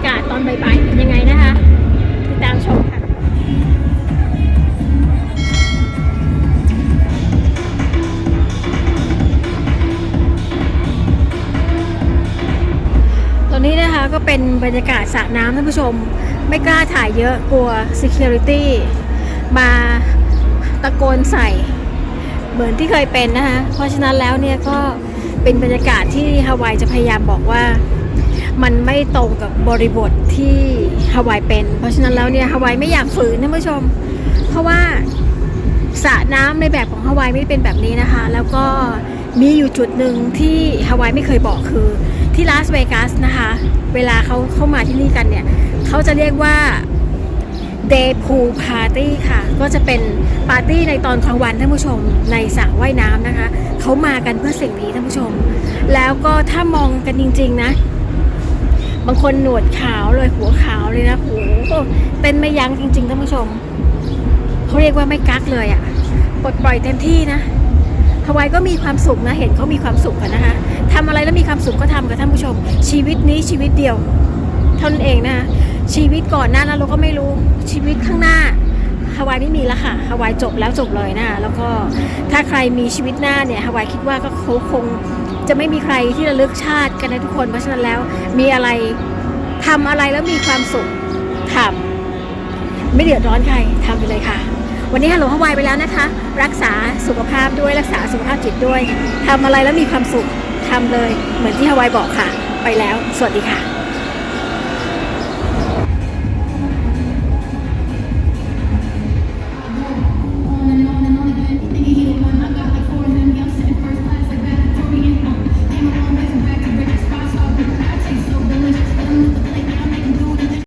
ากาศตอนบ่ายๆเป็นยังไงนะคะติดตามชมค่ะตอนนี้นะคะก็เป็นบรรยากาศสระน้ำท่านผู้ชม ไม่กล้าถ่ายเยอะกลัว Security มาตะโกนใส่เหมือนที่เคยเป็นนะคะ เพราะฉะนั้นแล้วเนี่ยก็เป็นบรรยากาศที่ฮาวายจะพยายามบอกว่า มันไม่ตรงกับบริบทที่ฮาวายเป็น เพราะฉะนั้นแล้วเนี่ยฮาวายไม่อยากฝืนท่านผู้ชม เพราะว่าสระน้ำในแบบของฮาวายไม่เป็นแบบนี้นะคะ แล้วก็มีอยู่จุดหนึ่งที่ฮาวายไม่เคยบอกคือที่ลาสเวกัสนะคะ เวลาเขาเข้ามาที่นี่กันเนี่ยเขาจะเรียกว่า Day Pool Party ค่ะ ก็จะเป็นปาร์ตี้ในตอนกลางวันท่านผู้ชมในสระว่ายน้ำนะคะ เขามากันเพื่อสิ่งนี้ท่านผู้ชม แล้วก็ถ้ามองกันจริง ๆ นะางคนหนวดขาวเลยหัวขาวเลยนะโหเต้นไม่ยั้งจริงๆท่านผู้ชมเขาเรียกว่าไม่กักเลยอะ่ะปลดปล่อยเต็มที่นะฮาวายก็มีความสุขนะเห็นเขามีความสุขกันนะคะทำอะไรแล้วมีความสุขก็ทำกับท่านผู้ชม ชีวิตนี้ชีวิตเดียวเท่านั้นเองนะคะชีวิตก่อนหน้านั้นเราก็ไม่รู้ชีวิตข้างหน้าฮาวายไม่มีแล้วค่ะฮาวายจบแล้วจบเลยนะคะแล้วก็ถ้าใครมีชีวิตหน้าเนี่ยฮาวายคิดว่าก็เขาคง จะไม่มีใครที่ระลึกชาติกันนะทุกคน เพราะฉะนั้นแล้วมีอะไรทำอะไรแล้วมีความสุขทำไม่เดือดร้อนใครทำไปเลยค่ะ วันนี้ฮัลโหลฮาวายไปแล้วนะคะ รักษาสุขภาพด้วยรักษาสุขภาพจิตด้วยทำอะไรแล้วมีความสุขทำเลย เหมือนที่ฮาวายบอกค่ะ ไปแล้ว สวัสดีค่ะ